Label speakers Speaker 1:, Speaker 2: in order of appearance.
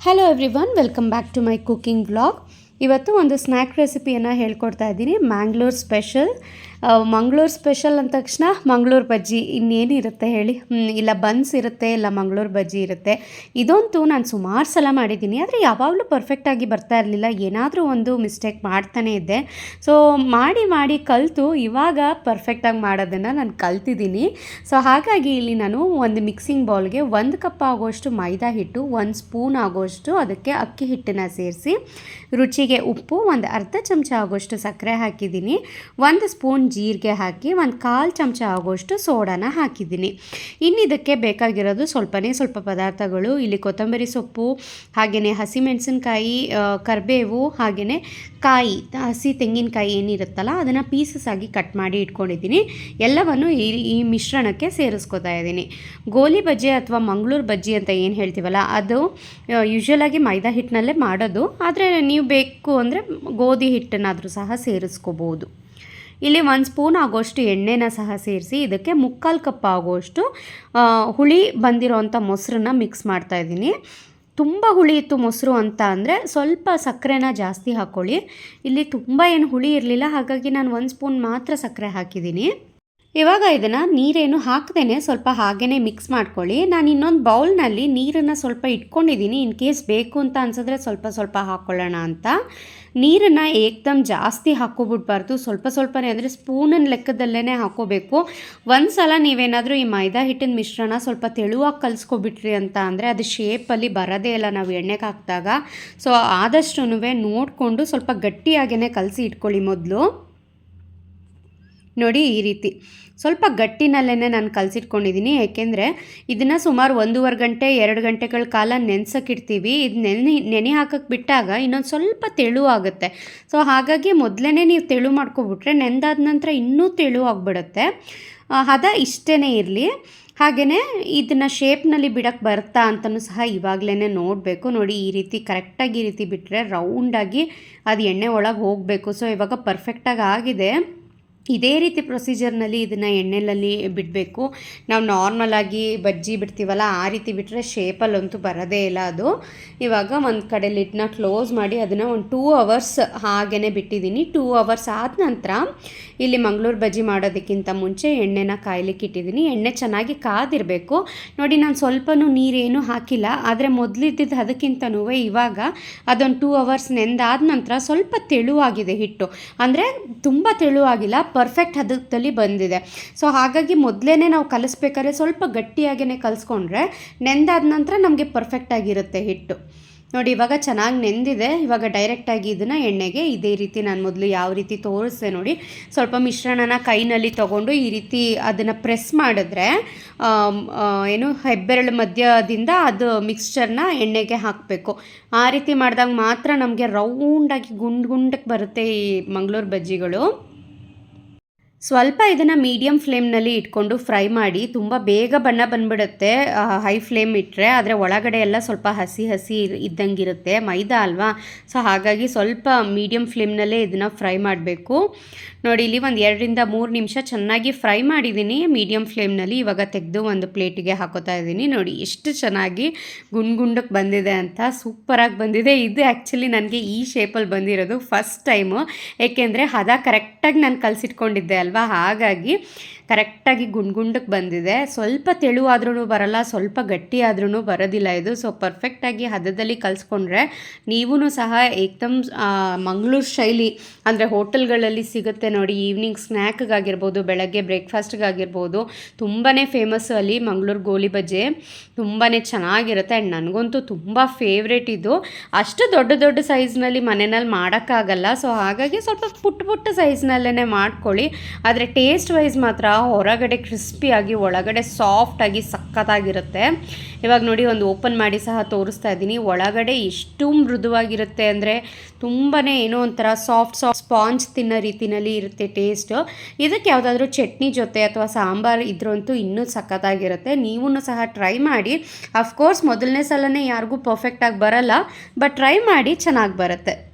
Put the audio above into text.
Speaker 1: Hello everyone welcome back to my cooking blog ಇವತ್ತು ಒಂದು snack ರೆಸಿಪಿಯನ್ನು ಹೇಳ್ಕೊಡ್ತಾ ಇದ್ದೀನಿ ಮ್ಯಾಂಗ್ಳೂರ್ ಸ್ಪೆಷಲ್ ಮಂಗಳೂರು ಸ್ಪೆಷಲ್ ಅಂದ ತಕ್ಷಣ ಮಂಗಳೂರು ಬಜ್ಜಿ ಇನ್ನೇನಿರುತ್ತೆ ಹೇಳಿ? ಇಲ್ಲ ಬನ್ಸ್ ಇರುತ್ತೆ, ಇಲ್ಲ ಮಂಗಳೂರು ಬಜ್ಜಿ ಇರುತ್ತೆ. ಇದಂತೂ ನಾನು ಸುಮಾರು ಸಲ ಮಾಡಿದ್ದೀನಿ, ಆದರೆ ಯಾವಾಗಲೂ ಪರ್ಫೆಕ್ಟಾಗಿ ಬರ್ತಾ ಇರಲಿಲ್ಲ. ಏನಾದರೂ ಒಂದು ಮಿಸ್ಟೇಕ್ ಮಾಡ್ತಾನೇ ಇದ್ದೆ. ಸೊ ಮಾಡಿ ಮಾಡಿ ಕಲಿತು, ಇವಾಗ ಪರ್ಫೆಕ್ಟಾಗಿ ಮಾಡೋದನ್ನು ನಾನು ಕಲ್ತಿದ್ದೀನಿ. ಸೊ ಹಾಗಾಗಿ ಇಲ್ಲಿ ನಾನು ಒಂದು ಮಿಕ್ಸಿಂಗ್ ಬೌಲ್ಗೆ ಒಂದು ಕಪ್ ಆಗೋಷ್ಟು ಮೈದಾ ಹಿಟ್ಟು, ಒಂದು ಸ್ಪೂನ್ ಆಗೋಷ್ಟು ಅದಕ್ಕೆ ಅಕ್ಕಿ ಹಿಟ್ಟನ್ನು ಸೇರಿಸಿ, ರುಚಿಗೆ ಉಪ್ಪು, ಒಂದು ಅರ್ಧ ಚಮಚ ಆಗೋಷ್ಟು ಸಕ್ಕರೆ ಹಾಕಿದ್ದೀನಿ. ಒಂದು ಸ್ಪೂನ್ ಜೀರಿಗೆ ಹಾಕಿ ಒಂದು ಕಾಲು ಚಮಚ ಆಗೋಷ್ಟು ಸೋಡಾನ ಹಾಕಿದ್ದೀನಿ. ಇನ್ನು ಇದಕ್ಕೆ ಬೇಕಾಗಿರೋದು ಸ್ವಲ್ಪನೇ ಸ್ವಲ್ಪ ಪದಾರ್ಥಗಳು, ಇಲ್ಲಿ ಕೊತ್ತಂಬರಿ ಸೊಪ್ಪು ಹಾಗೆಯೇ ಹಸಿಮೆಣಸಿನ್ಕಾಯಿ ಕರಿಬೇವು ಹಾಗೆಯೇ ಕಾಯಿ, ಹಸಿ ತೆಂಗಿನಕಾಯಿ ಏನಿರುತ್ತಲ್ಲ ಅದನ್ನು ಪೀಸಸ್ ಆಗಿ ಕಟ್ ಮಾಡಿ ಇಟ್ಕೊಂಡಿದ್ದೀನಿ. ಎಲ್ಲವನ್ನು ಈ ಈ ಮಿಶ್ರಣಕ್ಕೆ ಸೇರಿಸ್ಕೊತಾ ಇದ್ದೀನಿ. ಗೋಲಿ ಬಜ್ಜಿ ಅಥವಾ ಮಂಗಳೂರು ಬಜ್ಜಿ ಅಂತ ಏನು ಹೇಳ್ತೀವಲ್ಲ, ಅದು ಯೂಶ್ವಲಾಗಿ ಮೈದಾ ಹಿಟ್ಟಿನಲ್ಲೇ ಮಾಡೋದು. ಆದರೆ ನೀವು ಬೇಕು ಅಂದರೆ ಗೋಧಿ ಹಿಟ್ಟನ್ನಾದರೂ ಸಹ ಸೇರಿಸ್ಕೋಬೋದು. ಇಲ್ಲಿ ಒಂದು ಸ್ಪೂನ್ ಆಗೋಷ್ಟು ಎಣ್ಣೆನ ಸಹ ಸೇರಿಸಿ ಇದಕ್ಕೆ ಮುಕ್ಕಾಲು ಕಪ್ ಆಗೋಷ್ಟು ಹುಳಿ ಬಂದಿರೋವಂಥ ಮೊಸರನ್ನ ಮಿಕ್ಸ್ ಮಾಡ್ತಾ ಇದ್ದೀನಿ. ತುಂಬ ಹುಳಿ ಇತ್ತು ಮೊಸರು ಅಂತ ಅಂದರೆ ಸ್ವಲ್ಪ ಸಕ್ಕರೆನ ಜಾಸ್ತಿ ಹಾಕ್ಕೊಳ್ಳಿ ಇಲ್ಲಿ ತುಂಬ ಏನು ಹುಳಿ ಇರಲಿಲ್ಲ, ಹಾಗಾಗಿ ನಾನು ಒಂದು ಸ್ಪೂನ್ ಮಾತ್ರ ಸಕ್ಕರೆ ಹಾಕಿದ್ದೀನಿ. ಇವಾಗ ಇದನ್ನು ನೀರೇನು ಹಾಕ್ದೇ ಸ್ವಲ್ಪ ಹಾಗೇ ಮಿಕ್ಸ್ ಮಾಡ್ಕೊಳ್ಳಿ. ನಾನು ಇನ್ನೊಂದು ಬೌಲ್ನಲ್ಲಿ ನೀರನ್ನು ಸ್ವಲ್ಪ ಇಟ್ಕೊಂಡಿದ್ದೀನಿ ಇನ್ ಕೇಸ್ ಬೇಕು ಅಂತ ಅನ್ಸಿದ್ರೆ ಸ್ವಲ್ಪ ಸ್ವಲ್ಪ ಹಾಕ್ಕೊಳ್ಳೋಣ ಅಂತ. ನೀರನ್ನು ಏಕ್ದಮ್ ಜಾಸ್ತಿ ಹಾಕೋಬಿಡ್ಬಾರ್ದು ಸ್ವಲ್ಪ ಸ್ವಲ್ಪನೇ ಅಂದರೆ ಸ್ಪೂನನ್ನು ಲೆಕ್ಕದಲ್ಲೇ ಹಾಕೋಬೇಕು ಒಂದು ಸಲ ನೀವೇನಾದರೂ ಈ ಮೈದಾ ಹಿಟ್ಟಿನ ಮಿಶ್ರಣ ಸ್ವಲ್ಪ ತೆಳುವಾಗಿ ಕಲಿಸ್ಕೊಬಿಟ್ರಿ ಅಂತ ಅಂದರೆ ಅದು ಶೇಪಲ್ಲಿ ಬರೋದೇ ಇಲ್ಲ ನಾವು ಎಣ್ಣೆಗೆ ಹಾಕಿದಾಗ. ಸೊ ಆದಷ್ಟು ನೋಡಿಕೊಂಡು ಸ್ವಲ್ಪ ಗಟ್ಟಿಯಾಗೇ ಕಲಸಿ ಇಟ್ಕೊಳ್ಳಿ ಮೊದಲು. ನೋಡಿ ಈ ರೀತಿ. ಸ್ವಲ್ಪ ಗಟ್ಟಿನಲ್ಲೇ ನಾನು ಕಲಸಿಟ್ಕೊಂಡಿದ್ದೀನಿ ಏಕೆಂದರೆ ಇದನ್ನು ಸುಮಾರು ಒಂದೂವರೆ ಗಂಟೆ, ಎರಡು ಗಂಟೆಗಳ ಕಾಲ ನೆನ್ಸೋಕ್ಕಿಡ್ತೀವಿ ಇದು ನೆನೆ ನೆನೆ ಹಾಕಕ್ಕೆ ಬಿಟ್ಟಾಗ ಇನ್ನೊಂದು ಸ್ವಲ್ಪ ತೆಳು ಆಗುತ್ತೆ. ಸೊ ಹಾಗಾಗಿ ಮೊದಲೇ ನೀವು ತೆಳು ಮಾಡ್ಕೊಬಿಟ್ರೆ ನೆಂದಾದ ನಂತರ ಇನ್ನೂ ತೆಳು ಆಗಿಬಿಡುತ್ತೆ. ಹದ ಇಷ್ಟೇ ಇರಲಿ. ಹಾಗೆಯೇ ಇದನ್ನು ಶೇಪ್ನಲ್ಲಿ ಬಿಡಕ್ಕೆ ಬರ್ತಾ ಅಂತಲೂ ಸಹ ಇವಾಗಲೇ ನೋಡಬೇಕು. ನೋಡಿ ಈ ರೀತಿ ಕರೆಕ್ಟಾಗಿ ಈ ರೀತಿ ಬಿಟ್ಟರೆ ರೌಂಡಾಗಿ ಅದು ಎಣ್ಣೆ ಒಳಗೆ ಹೋಗಬೇಕು. ಸೊ ಇವಾಗ ಪರ್ಫೆಕ್ಟಾಗಿ ಆಗಿದೆ. ಇದೇ ರೀತಿ ಪ್ರೊಸೀಜರ್ನಲ್ಲಿ ಇದನ್ನು ಎಣ್ಣೆಲಲ್ಲಿ ಬಿಡಬೇಕು. ನಾವು ನಾರ್ಮಲಾಗಿ ಬಜ್ಜಿ ಬಿಡ್ತೀವಲ್ಲ, ಆ ರೀತಿ ಬಿಟ್ಟರೆ ಶೇಪಲ್ಲಂತೂ ಬರೋದೇ ಇಲ್ಲ ಅದು. ಇವಾಗ ಒಂದು ಕಡೆ ಲಿಡ್ನ ಕ್ಲೋಸ್ ಮಾಡಿ ಅದನ್ನು ಒಂದು ಟೂ ಅವರ್ಸ್ ಹಾಗೇ ಬಿಟ್ಟಿದ್ದೀನಿ ಟೂ ಅವರ್ಸ್ ಆದ ನಂತರ ಇಲ್ಲಿ ಮಂಗಳೂರು ಬಜ್ಜಿ ಮಾಡೋದಕ್ಕಿಂತ ಮುಂಚೆ ಎಣ್ಣೆನ ಕಾಯ್ಲಿಕ್ಕೆ ಇಟ್ಟಿದ್ದೀನಿ ಎಣ್ಣೆ ಚೆನ್ನಾಗಿ ಕಾದಿರಬೇಕು. ನೋಡಿ, ನಾನು ಸ್ವಲ್ಪನೂ ನೀರೇನು ಹಾಕಿಲ್ಲ. ಆದರೆ ಮೊದಲಿದ್ದಿದ್ದು ಅದಕ್ಕಿಂತನೂ ಇವಾಗ ಅದೊಂದು ಟೂ ಅವರ್ಸ್ ನೆಂದಾದ ನಂತರ ಸ್ವಲ್ಪ ತೆಳುವಾಗಿದೆ ಹಿಟ್ಟು. ಅಂದರೆ ತುಂಬ ತೆಳುವಾಗಿಲ್ಲ ಪರ್ಫೆಕ್ಟ್ ಹದದಲ್ಲಿ ಬಂದಿದೆ. ಸೊ ಹಾಗಾಗಿ ಮೊದಲೇ ನಾವು ಕಲಿಸ್ಬೇಕಾದ್ರೆ ಸ್ವಲ್ಪ ಗಟ್ಟಿಯಾಗೇ ಕಲಿಸ್ಕೊಂಡ್ರೆ ನೆಂದಾದ ನಂತರ ನಮಗೆ ಪರ್ಫೆಕ್ಟಾಗಿರುತ್ತೆ ಹಿಟ್ಟು. ನೋಡಿ, ಇವಾಗ ಚೆನ್ನಾಗಿ ನೆಂದಿದೆ. ಇವಾಗ ಡೈರೆಕ್ಟಾಗಿ ಇದನ್ನು ಎಣ್ಣೆಗೆ ಇದೇ ರೀತಿ ನಾನು ಮೊದಲು ಯಾವ ರೀತಿ ತೋರಿಸ್ದೆ ನೋಡಿ. ಸ್ವಲ್ಪ ಮಿಶ್ರಣನ ಕೈನಲ್ಲಿ ತೊಗೊಂಡು ಈ ರೀತಿ ಅದನ್ನು ಪ್ರೆಸ್ ಮಾಡಿದ್ರೆ ಏನು ಹೆಬ್ಬೆರಳು ಮಧ್ಯದಿಂದ ಅದು ಮಿಕ್ಸ್ಚರ್ನ ಎಣ್ಣೆಗೆ ಹಾಕಬೇಕು. ಆ ರೀತಿ ಮಾಡಿದಾಗ ಮಾತ್ರ ನಮಗೆ ರೌಂಡಾಗಿ ಗುಂಡು ಗುಂಡಕ್ಕೆ ಬರುತ್ತೆ ಈ ಮಂಗಳೂರು ಬಜ್ಜಿಗಳು. ಸ್ವಲ್ಪ ಇದನ್ನು ಮೀಡಿಯಮ್ ಫ್ಲೇಮ್ನಲ್ಲಿ ಇಟ್ಕೊಂಡು ಫ್ರೈ ಮಾಡಿ ತುಂಬ ಬೇಗ ಬಣ್ಣ ಬಂದ್ಬಿಡುತ್ತೆ. ಹೈ ಫ್ಲೇಮ್ ಇಟ್ಟರೆ ಆದರೆ ಒಳಗಡೆ ಎಲ್ಲ ಸ್ವಲ್ಪ ಹಸಿ ಹಸಿ ಇದ್ದಂಗಿರುತ್ತೆ. ಮೈದಾ ಅಲ್ವಾ? ಸೊ ಹಾಗಾಗಿ ಸ್ವಲ್ಪ ಮೀಡಿಯಮ್ ಫ್ಲೇಮ್ನಲ್ಲೇ ಇದನ್ನು ಫ್ರೈ ಮಾಡಬೇಕು. ನೋಡಿ, ಇಲ್ಲಿ ಒಂದು ಎರಡರಿಂದ ಮೂರು ನಿಮಿಷ ಚೆನ್ನಾಗಿ ಫ್ರೈ ಮಾಡಿದ್ದೀನಿ ಮೀಡಿಯಮ್ ಫ್ಲೇಮ್ನಲ್ಲಿ ಇವಾಗ ತೆಗೆದು ಒಂದು ಪ್ಲೇಟಿಗೆ ಹಾಕೋತಾ ಇದ್ದೀನಿ ನೋಡಿ, ಎಷ್ಟು ಚೆನ್ನಾಗಿ ಗುಂಡ್ಗುಂಡಕ್ಕೆ ಬಂದಿದೆ ಅಂತ. ಸೂಪರಾಗಿ ಬಂದಿದೆ. ಇದು ಆ್ಯಕ್ಚುಲಿ ನನಗೆ ಈ ಶೇಪಲ್ಲಿ ಬಂದಿರೋದು ಫಸ್ಟ್ ಟೈಮು ಏಕೆಂದರೆ ಹದ ಕರೆಕ್ಟಾಗಿ ನಾನು ಕಲಸಿಟ್ಕೊಂಡಿದ್ದೆ ಹಾಗಾಗಿ ಕರೆಕ್ಟಾಗಿ ಗುಂಡು ಗುಂಡಕ್ಕೆ ಬಂದಿದೆ. ಸ್ವಲ್ಪ ತೆಳುವಾದ್ರೂ ಬರಲ್ಲ, ಸ್ವಲ್ಪ ಗಟ್ಟಿ ಆದ್ರೂ ಬರೋದಿಲ್ಲ ಇದು. ಸೊ ಪರ್ಫೆಕ್ಟಾಗಿ ಹದದಲ್ಲಿ ಕಲಿಸ್ಕೊಂಡ್ರೆ ನೀವೂ ಸಹ ಏಕ್ದಮ್ ಮಂಗಳೂರು ಶೈಲಿ, ಅಂದರೆ ಹೋಟೆಲ್ಗಳಲ್ಲಿ ಸಿಗುತ್ತೆ ನೋಡಿ ಈವ್ನಿಂಗ್ ಸ್ನ್ಯಾಕ್ಗಾಗಿರ್ಬೋದು ಬೆಳಗ್ಗೆ ಬ್ರೇಕ್ಫಾಸ್ಟ್ಗಾಗಿರ್ಬೋದು ತುಂಬಾ ಫೇಮಸ್ ಅಲ್ಲಿ ಮಂಗಳೂರು ಗೋಲಿ ಬಜ್ಜಿ ತುಂಬಾ ಚೆನ್ನಾಗಿರುತ್ತೆ ಆ್ಯಂಡ್ ನನಗಂತೂ ತುಂಬ ಫೇವ್ರೇಟ್ ಇದು. ಅಷ್ಟು ದೊಡ್ಡ ದೊಡ್ಡ ಸೈಜ್ನಲ್ಲಿ ಮನೆಯಲ್ಲಿ ಮಾಡೋಕ್ಕಾಗಲ್ಲ. ಸೊ ಹಾಗಾಗಿ ಸ್ವಲ್ಪ ಪುಟ್ಟ ಪುಟ್ಟ ಸೈಜ್ನಲ್ಲೇ ಮಾಡ್ಕೊಳ್ಳಿ. ಆದರೆ ಟೇಸ್ಟ್ ವೈಸ್ ಮಾತ್ರ ಹೊರಗಡೆ ಕ್ರಿಸ್ಪಿಯಾಗಿ ಒಳಗಡೆ ಸಾಫ್ಟಾಗಿ ಸಖತ್ತಾಗಿರುತ್ತೆ. ಇವಾಗ ನೋಡಿ, ಒಂದು ಓಪನ್ ಮಾಡಿ ಸಹ ತೋರಿಸ್ತಾ ಇದ್ದೀನಿ. ಒಳಗಡೆ ಎಷ್ಟು ಮೃದುವಾಗಿರುತ್ತೆ ಅಂದರೆ ತುಂಬಾ ಏನೋ ಒಂಥರ ಸಾಫ್ಟ್ ಸಾಫ್ಟ್ ಸ್ಪಾಂಜ್ ತಿನ್ನೋ ರೀತಿಯಲ್ಲಿ ಇರುತ್ತೆ ಟೇಸ್ಟು ಇದಕ್ಕೆ ಯಾವುದಾದ್ರೂ ಚಟ್ನಿ ಜೊತೆ ಅಥವಾ ಸಾಂಬಾರು ಇದ್ರಂತೂ ಇನ್ನೂ ಸಖತ್ತಾಗಿರುತ್ತೆ. ನೀವೂ ಸಹ ಟ್ರೈ ಮಾಡಿ. ಅಫ್ಕೋರ್ಸ್ ಮೊದಲನೇ ಸಲನೇ ಯಾರಿಗೂ ಪರ್ಫೆಕ್ಟಾಗಿ ಬರಲ್ಲ ಬಟ್ ಟ್ರೈ ಮಾಡಿ ಚೆನ್ನಾಗಿ ಬರುತ್ತೆ.